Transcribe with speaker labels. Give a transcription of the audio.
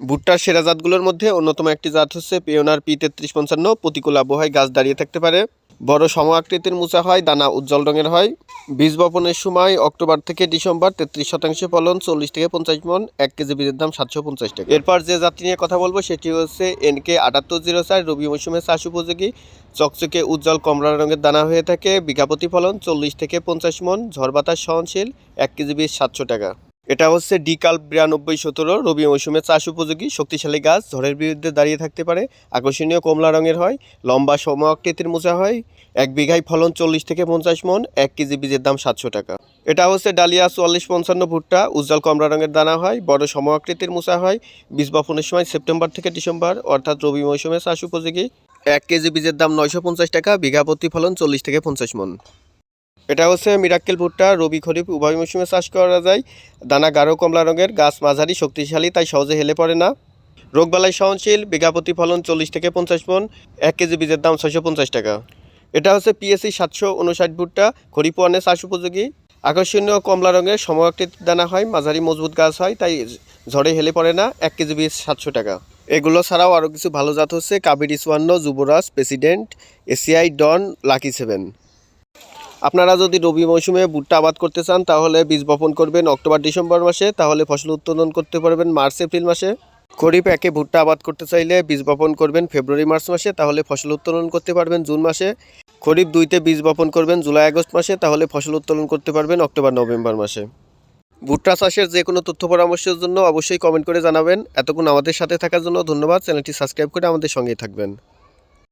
Speaker 1: ভুট্টার সেরা জাতগুলোর মধ্যে অন্যতম একটি জাত হচ্ছে পিওনার পি তেত্রিশ পঞ্চান্ন, প্রতিকূল আবহাওয়ায় গাছ দাঁড়িয়ে থাকতে পারে। বড় সম আকৃতির মোচা হয়, দানা উজ্জ্বল রঙের হয়। বীজ বপনের সময় অক্টোবর থেকে ডিসেম্বর তেত্রিশ শতাংশ ফলন চল্লিশ থেকে পঞ্চাশ মন, এক কেজি বীজের দাম সাতশো পঞ্চাশ টাকা। এরপর যে জাতটি নিয়ে কথা বলব সেটি হচ্ছে এনকে আটাত্তর জিরো চার, রবি মৌসুমে চাষ উপযোগী। চকচকে উজ্জ্বল কমলা রঙের দানা হয়ে থাকে বিঘাপতি ফলন চল্লিশ থেকে পঞ্চাশ মন, ঝড় বাতাস সহনশীল, এক কেজি বীজ সাতশো টাকা। এটা হচ্ছে ডিকাল বিরানব্বই সতেরো রবি মৌসুমে চাষ উপযোগী, শক্তিশালী গাছ, ঝড়ের বিরুদ্ধে দাঁড়িয়ে থাকতে পারে, আকর্ষণীয় কমলা রঙের হয়, লম্বা সম আকৃতির মোচা হয়, এক বিঘায় ফলন চল্লিশ থেকে পঞ্চাশ মন, এক কেজি বীজের দাম সাতশো টাকা। এটা হচ্ছে ডালিয়া চুয়াল্লিশ পঞ্চান্ন ভুট্টা, উজ্জ্বল কমলা রঙের দানা হয়, বড় সম আকৃতির মোচা হয়, বীজ বপনের সময় সেপ্টেম্বর থেকে ডিসেম্বর, অর্থাৎ রবি মৌসুমে চাষ উপযোগী, এক কেজি বীজের দাম নয়শো পঞ্চাশ টাকা, বিঘা প্রতি ফলন চল্লিশ থেকে পঞ্চাশ মন। এটা হচ্ছে মিরাক্কেল ভুট্টা রবি খরিফ, উভয় মৌসুমে চাষ করা যায়। দানা গাঢ় কমলা রঙের, গাছ মাঝারি, শক্তিশালী, তাই সহজে হেলে পড়ে না। রোগবালাই সহনশীল বিঘাপতি ফলন চল্লিশ থেকে পঞ্চাশ মন এক কেজি বীজের দাম ছয়শো পঞ্চাশ টাকা। এটা হচ্ছে পিএসসি সাতশো উনষাট ভুট্টা, খরিফ ওয়ানে চাষ উপযোগী। আকর্ষণীয় কমলা রঙের সময়াকৃতির দানা হয়, মাঝারি মজবুত গাছ হয়, তাই ঝড়ে হেলে পড়ে না, এক কেজি বীজ সাতশো টাকা। এগুলো ছাড়াও আরও কিছু ভালো জাত হচ্ছে Kaveri Suwan Jubraj, President, ACI, Don, Lucky Seven. আপনারা যদি রবি মৌসুমে ভুট্টা আবাদ করতে চান, তাহলে বীজ বপন করবেন অক্টোবর, ডিসেম্বর মাসে। তাহলে ফসল উৎপাদন করতে পারবেন মার্চ, এপ্রিল মাসে। খরিফ একে ভুট্টা আবাদ করতে চাইলে বীজ বপন করবেন ফেব্রুয়ারি, মার্চ মাসে। তাহলে ফসল উত্তোলন করতে পারবেন জুন মাসে। খরিফ দুইতে বীজ বপন করবেন জুলাই, আগস্ট মাসে। তাহলে ফসল উত্তোলন করতে পারবেন অক্টোবর, নভেম্বর মাসে। ভুট্টা চাষের যে কোনো তথ্য পরামর্শের জন্য অবশ্যই কমেন্ট করে জানাবেন। এতক্ষণ আমাদের সাথে থাকার জন্য ধন্যবাদ। চ্যানেলটি সাবস্ক্রাইব করে আমাদের সঙ্গেই থাকবেন।